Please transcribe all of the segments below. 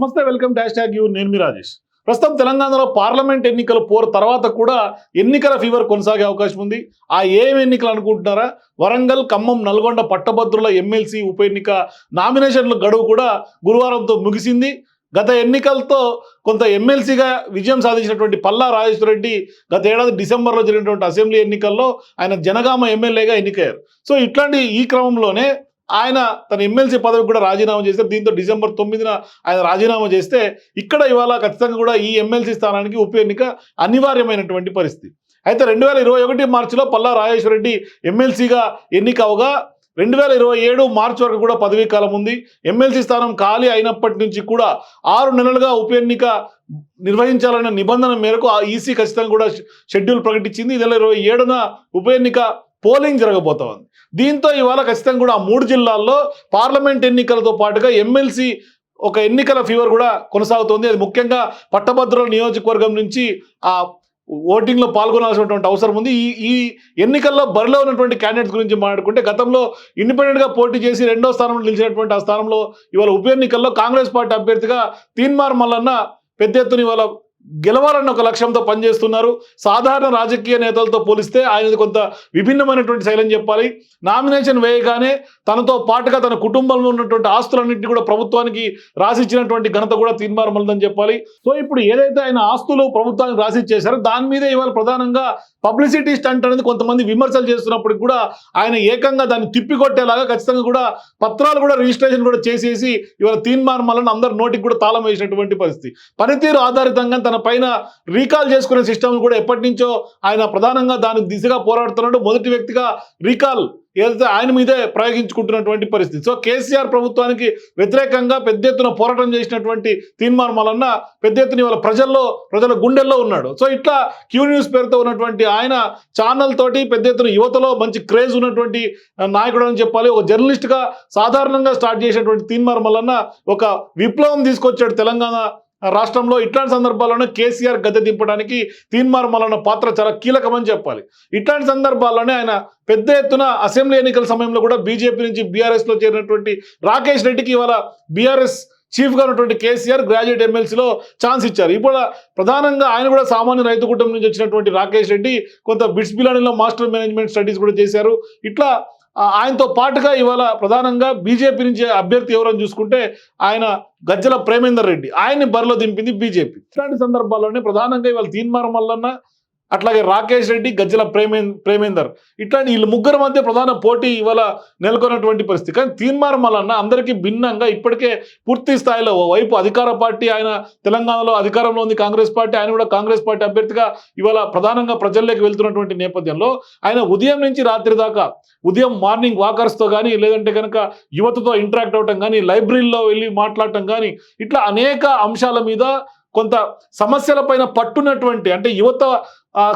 నమస్తే welcome dash tag you. నేను మీ రాజేష్. ప్రస్తుతం తెలంగాణలో పార్లమెంట్ ఎన్నికలు పోరు తర్వాత కూడా ఎన్నికల ఫీవర్ కొనసాగే అవకాశం ఉంది. ఆ ఏం ఎన్నికలు అనుకుంటున్నారా? వరంగల్ ఖమ్మం నల్గొండ పట్టభద్రుల ఎమ్మెల్సీ ఉప ఎన్నిక నామినేషన్ల గడువు కూడా గురువారంతో ముగిసింది. గత ఎన్నికలతో కొంత ఎమ్మెల్సీగా విజయం సాధించినటువంటి పల్లా రెడ్డి గత ఏడాది డిసెంబర్లో జరిగినటువంటి అసెంబ్లీ ఎన్నికల్లో ఆయన జనగామ ఎమ్మెల్యేగా ఎన్నికయ్యారు. సో ఇట్లాంటి ఈ క్రమంలోనే ఆయన తన ఎమ్మెల్సీ పదవికి కూడా రాజీనామా చేస్తే దీంతో డిసెంబర్ తొమ్మిదిన ఆయన రాజీనామా చేస్తే ఇక్కడ ఇవాళ ఖచ్చితంగా కూడా ఈ ఎమ్మెల్సీ స్థానానికి ఉప ఎన్నిక అనివార్యమైనటువంటి పరిస్థితి. అయితే రెండు వేల ఇరవై ఒకటి మార్చిలో పల్లా రెడ్డి ఎమ్మెల్సీగా ఎన్నిక అవగా రెండు వేల ఇరవై ఏడు మార్చి వరకు కూడా పదవీ కాలం ఉంది. ఎమ్మెల్సీ స్థానం ఖాళీ అయినప్పటి నుంచి కూడా ఆరు నెలలుగా ఉప ఎన్నిక నిర్వహించాలనే నిబంధన మేరకు ఆ ఈసీ ఖచ్చితంగా కూడా షెడ్యూల్ ప్రకటించింది. ఇదే నెల ఇరవై ఏడున ఉప ఎన్నిక పోలింగ్ జరగబోతా ఉంది దీంతో ఇవాళ ఖచ్చితంగా కూడా ఆ మూడు జిల్లాల్లో పార్లమెంట్ ఎన్నికలతో పాటుగా ఎమ్మెల్సీ ఒక ఎన్నికల ఫీవర్ కూడా కొనసాగుతోంది. అది ముఖ్యంగా పట్టభద్రుల నియోజకవర్గం నుంచి ఆ ఓటింగ్లో పాల్గొనాల్సినటువంటి అవసరం ఉంది. ఈ ఈ ఎన్నికల్లో బరిలో ఉన్నటువంటి క్యాండిడేట్స్ గురించి మాట్లాడుకుంటే గతంలో ఇండిపెండెంట్గా పోటీ చేసి రెండో స్థానంలో నిలిచినటువంటి ఆ స్థానంలో ఇవాళ ఉప ఎన్నికల్లో కాంగ్రెస్ పార్టీ అభ్యర్థిగా తీన్మార్ మల్లన్న పెద్ద ఎత్తున ఇవాళ గెలవాలన్న ఒక లక్ష్యంతో పనిచేస్తున్నారు. సాధారణ రాజకీయ నేతలతో పోలిస్తే ఆయనది కొంత విభిన్నమైనటువంటి శైలి చెప్పాలి. నామినేషన్ వేయగానే తనతో పాటుగా తన కుటుంబంలో ఉన్నటువంటి ఆస్తులన్నింటినీ కూడా ప్రభుత్వానికి రాసిచ్చినటువంటి ఘనత కూడా తీర్మానమలదని చెప్పాలి. సో ఇప్పుడు ఏదైతే ఆయన ఆస్తులు ప్రభుత్వానికి రాసిచ్చేశారో దాని మీదే ఇవాళ ప్రధానంగా పబ్లిసిటీ స్టంట్ అనేది కొంతమంది విమర్శలు చేస్తున్నప్పటికి కూడా ఆయన ఏకంగా దాన్ని తిప్పికొట్టేలాగా ఖచ్చితంగా కూడా పత్రాలు కూడా రిజిస్ట్రేషన్ కూడా చేసేసి ఇవాళ తీన్మార్ వలన అందరు నోటికి కూడా తాళం వేసినటువంటి పరిస్థితి. పనితీరు ఆధారితంగా తన పైన రీకాల్ చేసుకునే సిస్టమ్ కూడా ఎప్పటి నుంచో ఆయన ప్రధానంగా దాని దిశగా పోరాడుతున్నాడు. మొదటి వ్యక్తిగా రీకాల్ ఏదైతే ఆయన మీదే ప్రయోగించుకుంటున్నటువంటి పరిస్థితి. సో కేసీఆర్ ప్రభుత్వానికి వ్యతిరేకంగా పెద్ద ఎత్తున పోరాటం చేసినటువంటి తీర్మానం వలన పెద్ద ఎత్తున ఇవాళ ప్రజల్లో ప్రజల గుండెల్లో ఉన్నాడు. సో ఇట్లా క్యూ న్యూస్ పేరుతో ఉన్నటువంటి ఆయన ఛానల్ తోటి పెద్ద ఎత్తున యువతలో మంచి క్రేజ్ ఉన్నటువంటి నాయకుడు అని చెప్పాలి. ఒక జర్నలిస్ట్గా సాధారణంగా స్టార్ట్ చేసినటువంటి తీర్మానం మల్లన్న ఒక విప్లవం తీసుకొచ్చాడు తెలంగాణ రాష్ట్రంలో ఇట్లాంటి సందర్భాల్లోనే కేసీఆర్ గద్దె దింపడానికి తీన్మార్ మల్లన్న పాత్ర చాలా కీలకమని చెప్పాలి. ఇట్లాంటి సందర్భాల్లోనే ఆయన పెద్ద ఎత్తున అసెంబ్లీ ఎన్నికల సమయంలో కూడా బీజేపీ నుంచి బీఆర్ఎస్లో చేరినటువంటి రాకేష్ రెడ్డికి ఇవాళ బీఆర్ఎస్ చీఫ్గా ఉన్నటువంటి కేసీఆర్ గ్రాడ్యుయేట్ ఎమ్మెల్సీలో ఛాన్స్ ఇచ్చారు. ఇప్పుడు ప్రధానంగా ఆయన కూడా సామాన్య రైతు కుటుంబం నుంచి వచ్చినటువంటి రాకేష్ రెడ్డి కొంత బిట్స్ బిలానీలో మాస్టర్ మేనేజ్మెంట్ స్టడీస్ కూడా చేశారు. ఇట్లా ఆయనతో పాటుగా ఇవాళ ప్రధానంగా బీజేపీ నుంచి అభ్యర్థి ఎవరని చూసుకుంటే ఆయన గజ్జల ప్రేమేందర్ రెడ్డి. ఆయన్ని బరిలో దింపింది బీజేపీ. ఇట్లాంటి సందర్భాల్లోనే ప్రధానంగా ఇవాళ తీన్మారం వల్లన్నా అట్లాగే రాకేష్ రెడ్డి గజ్జల ప్రేమే ప్రేమేందర్. ఇట్లాంటి వీళ్ళు ముగ్గురు మధ్య ప్రధాన పోటీ ఇవాళ నెలకొన్నటువంటి పరిస్థితి. కానీ తీర్మానం వలన అందరికీ భిన్నంగా ఇప్పటికే పూర్తి స్థాయిలో వైపు అధికార పార్టీ ఆయన తెలంగాణలో అధికారంలో ఉంది కాంగ్రెస్ పార్టీ ఆయన కూడా కాంగ్రెస్ పార్టీ అభ్యర్థిగా ఇవాళ ప్రధానంగా ప్రజల్లోకి వెళ్తున్నటువంటి నేపథ్యంలో ఆయన ఉదయం నుంచి రాత్రి దాకా ఉదయం మార్నింగ్ వాకర్స్తో కానీ లేదంటే కనుక యువతతో ఇంటరాక్ట్ అవ్వటం కానీ లైబ్రరీలో వెళ్ళి మాట్లాడటం కానీ ఇట్లా అనేక అంశాల మీద కొంత సమస్యల పైన పట్టున్నటువంటి అంటే యువత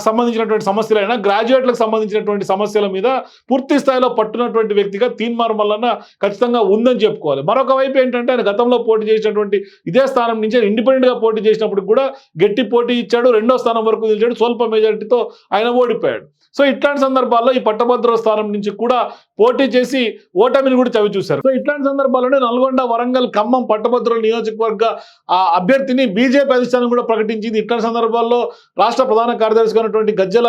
సంబంధించినటువంటి సమస్యలైనా గ్రాడ్యుయేట్లకు సంబంధించినటువంటి సమస్యల మీద పూర్తి స్థాయిలో పట్టునటువంటి వ్యక్తిగా తీన్మార్ మల్లన్న ఖచ్చితంగా ఉందని చెప్పుకోవాలి. మరొక వైపు ఏంటంటే ఆయన గతంలో పోటీ చేసినటువంటి ఇదే స్థానం నుంచి ఇండిపెండెంట్గా పోటీ చేసినప్పుడు కూడా గట్టి పోటీ ఇచ్చాడు రెండో స్థానం వరకు నిలిచాడు స్వల్ప మెజారిటీతో ఆయన ఓడిపోయాడు. సో ఇట్లాంటి సందర్భాల్లో ఈ పట్టభద్ర స్థానం నుంచి కూడా పోటీ చేసి ఓటమిని కూడా చవి చూశారు సో ఇట్లాంటి సందర్భాల్లోనే నల్గొండ వరంగల్ ఖమ్మం పట్టభద్రుల నియోజకవర్గ ఆ అభ్యర్థిని బీజేపీ అధిష్టానం కూడా ప్రకటించింది. ఇట్లాంటి సందర్భాల్లో రాష్ట్ర ప్రధాన కార్యదర్శి ఉన్నటువంటి గజ్జల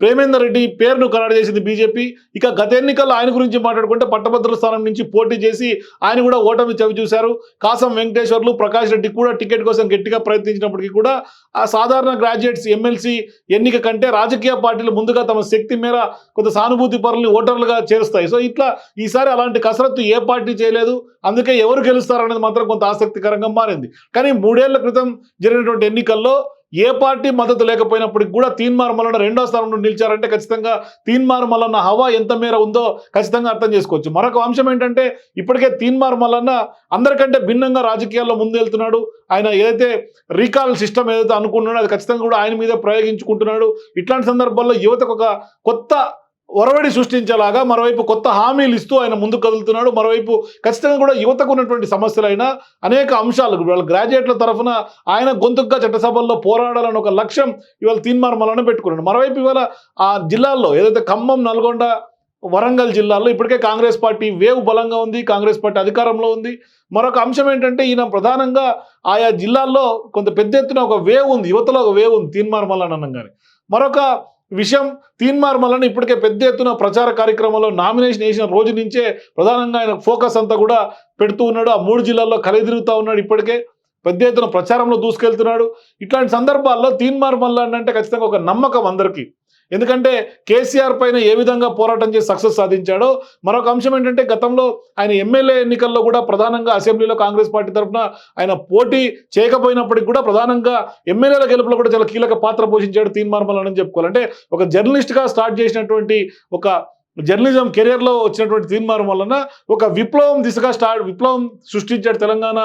ప్రేమేందర్ రెడ్డి పేరును ఖరారు చేసింది బీజేపీ. ఇక గత ఎన్నికల్లో ఆయన గురించి మాట్లాడుకుంటే పట్టభద్రుల స్థానం నుంచి పోటీ చేసి ఆయన కూడా ఓటమి చవి చూశారు. కాసం వెంకటేశ్వర్లు ప్రకాష్ రెడ్డి కూడా టికెట్ కోసం గట్టిగా ప్రయత్నించినప్పటికీ కూడా ఆ సాధారణ గ్రాడ్యుయేట్స్ ఎమ్మెల్సీ ఎన్నిక కంటే రాజకీయ పార్టీలు ముందుగా తమ శక్తి మేర కొంత సానుభూతి పరుల్ని ఓటర్లుగా చేరుస్తాయి. సో ఇట్లా ఈసారి అలాంటి కసరత్తు ఏ పార్టీ చేయలేదు. అందుకే ఎవరు గెలుస్తారనేది మాత్రం కొంత ఆసక్తికరంగా మారింది. కానీ మూడేళ్ళ క్రితం జరిగినటువంటి ఎన్నికల్లో ఏ పార్టీ మద్దతు లేకపోయినప్పటికి కూడా తీన్మార్ మల్లన్న రెండో స్థానంలో నిలిచారంటే ఖచ్చితంగా తీన్మార్ మల్లన్న హవా ఎంత మేర ఉందో ఖచ్చితంగా అర్థం చేసుకోవచ్చు. మరొక అంశం ఏంటంటే ఇప్పటికే తీన్మార్ మల్లన్న అందరికంటే భిన్నంగా రాజకీయాల్లో ముందెళ్తున్నాడు. ఆయన ఏదైతే రీకాల్ సిస్టమ్ ఏదైతే అనుకున్నాడో అది ఖచ్చితంగా కూడా ఆయన మీద ప్రయోగించుకుంటున్నాడు. ఇట్లాంటి సందర్భాల్లో యువతకు ఒక కొత్త ఒరవడి సృష్టించేలాగా మరోవైపు కొత్త హామీలు ఇస్తూ ఆయన ముందుకు కదులుతున్నాడు. మరోవైపు ఖచ్చితంగా కూడా యువతకు ఉన్నటువంటి సమస్యలైన అనేక అంశాలు. వాళ్ళ గ్రాడ్యుయేట్ల తరఫున ఆయన గొంతుగ్గా చట్టసభల్లో పోరాడాలని ఒక లక్ష్యం ఇవాళ తీర్మానం పెట్టుకున్నాడు. మరోవైపు ఇవాళ ఆ జిల్లాల్లో ఏదైతే ఖమ్మం నల్గొండ వరంగల్ జిల్లాలో ఇప్పటికే కాంగ్రెస్ పార్టీ వేవ్ బలంగా ఉంది కాంగ్రెస్ పార్టీ అధికారంలో ఉంది. మరొక అంశం ఏంటంటే ఈయన ప్రధానంగా ఆయా జిల్లాల్లో కొంత పెద్ద ఎత్తున ఒక వేవ్ ఉంది యువతలో ఒక వేవ్ ఉంది తీర్మానం మల్లన్న అనగానే. మరొక విషయం తీన్మార్ మల్లన్న ఇప్పటికే పెద్ద ఎత్తున ప్రచార కార్యక్రమంలో నామినేషన్ వేసిన రోజు నుంచే ప్రధానంగా ఆయన ఫోకస్ అంతా కూడా పెడుతూ ఉన్నాడు. ఆ మూడు జిల్లాల్లో కలిదిరుగుతూ ఉన్నాడు ఇప్పటికే. పెద్ద ఎత్తున ప్రచారంలో దూసుకెళ్తున్నాడు. ఇట్లాంటి సందర్భాల్లో తీన్మార్ మల్లన్న అంటే ఖచ్చితంగా ఒక నమ్మకం అందరికీ. ఎందుకంటే కేసీఆర్ పైన ఏ విధంగా పోరాటం చేసి సక్సెస్ సాధించాడో మరొక అంశం ఏంటంటే గతంలో ఆయన ఎమ్మెల్యే ఎన్నికల్లో కూడా ప్రధానంగా అసెంబ్లీలో కాంగ్రెస్ పార్టీ తరఫున ఆయన పోటీ చేయకపోయినప్పటికీ కూడా ప్రధానంగా ఎమ్మెల్యేల గెలుపులో కూడా చాలా కీలక పాత్ర పోషించాడు తీన్మార్ అని చెప్పుకోవాలి. అంటే ఒక జర్నలిస్ట్గా స్టార్ట్ చేసినటువంటి ఒక జర్నలిజం కెరియర్లో వచ్చినటువంటి తీన్మార్ వలన ఒక విప్లవం దిశగా స్టార్ట్ విప్లవం సృష్టించాడు తెలంగాణ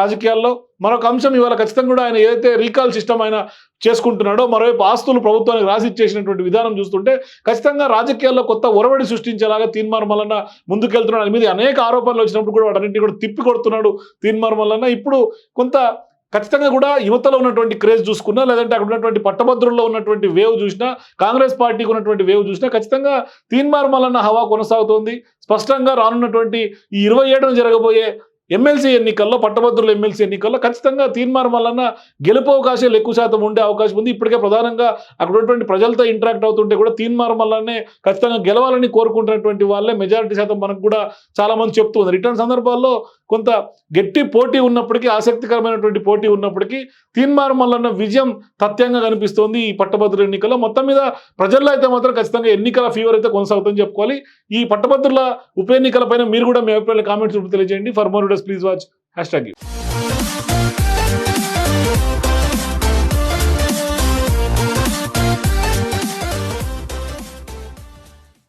రాజకీయాల్లో. మరొక అంశం ఇవాళ ఖచ్చితంగా కూడా ఆయన ఏదైతే రీకాల్ సిస్టమ్ ఆయన చేసుకుంటున్నాడో మరోవైపు ఆస్తులు ప్రభుత్వానికి రాసి ఇచ్చేసినటువంటి విధానం చూస్తుంటే ఖచ్చితంగా రాజకీయాల్లో కొత్త ఒరవడి సృష్టించేలాగా తీన్మార్ వలన ముందుకెళ్తున్నాడు. మీద అనేక ఆరోపణలు వచ్చినప్పుడు కూడా వాటన్నింటినీ కూడా తిప్పి కొడుతున్నాడు తీన్మార్ వలన. ఇప్పుడు కొంత ఖచ్చితంగా కూడా యువతలో ఉన్నటువంటి క్రేజ్ చూసుకున్నా లేదంటే అక్కడ ఉన్నటువంటి పట్టభద్రుల్లో ఉన్నటువంటి వేవ్ చూసినా కాంగ్రెస్ పార్టీకి ఉన్నటువంటి వేవ్ చూసినా ఖచ్చితంగా తీన్మార్మలన్న హవా కొనసాగుతోంది. స్పష్టంగా రానున్నటువంటి ఈ ఇరవై ఏడున జరగబోయే ఎమ్మెల్సీ ఎన్నికల్లో పట్టభద్రుల ఎమ్మెల్సీ ఎన్నికల్లో ఖచ్చితంగా తీన్మార్ వలన గెలుపు అవకాశాలు ఎక్కువ శాతం ఉండే అవకాశం ఉంది. ఇప్పటికే ప్రధానంగా అక్కడ ఉన్నటువంటి ప్రజలతో ఇంటరాక్ట్ అవుతుంటే కూడా తీన్మార్ వల్లనే ఖచ్చితంగా గెలవాలని కోరుకుంటున్నటువంటి వాళ్ళే. మెజారిటీ శాతం మనకు కూడా చాలా మంది చెప్తూ ఉంది రిటర్న్ సందర్భాల్లో కొంత గట్టి పోటీ ఉన్నప్పటికీ ఆసక్తికరమైనటువంటి పోటీ ఉన్నప్పటికీ తీన్మార్ వలన విజయం తథ్యంగా కనిపిస్తోంది ఈ పట్టభద్రుల ఎన్నికల్లో. మొత్తం మీద ప్రజల్లో అయితే మాత్రం ఖచ్చితంగా ఎన్నికల ఫీవర్ అయితే కొనసాగుతుందని చెప్పుకోవాలి. ఈ పట్టభద్రుల ఉప ఎన్నికల పైన మీరు కూడా మీ అభిప్రాయాలు కామెంట్స్ తెలియజేయండి. For more please watch hashtag you.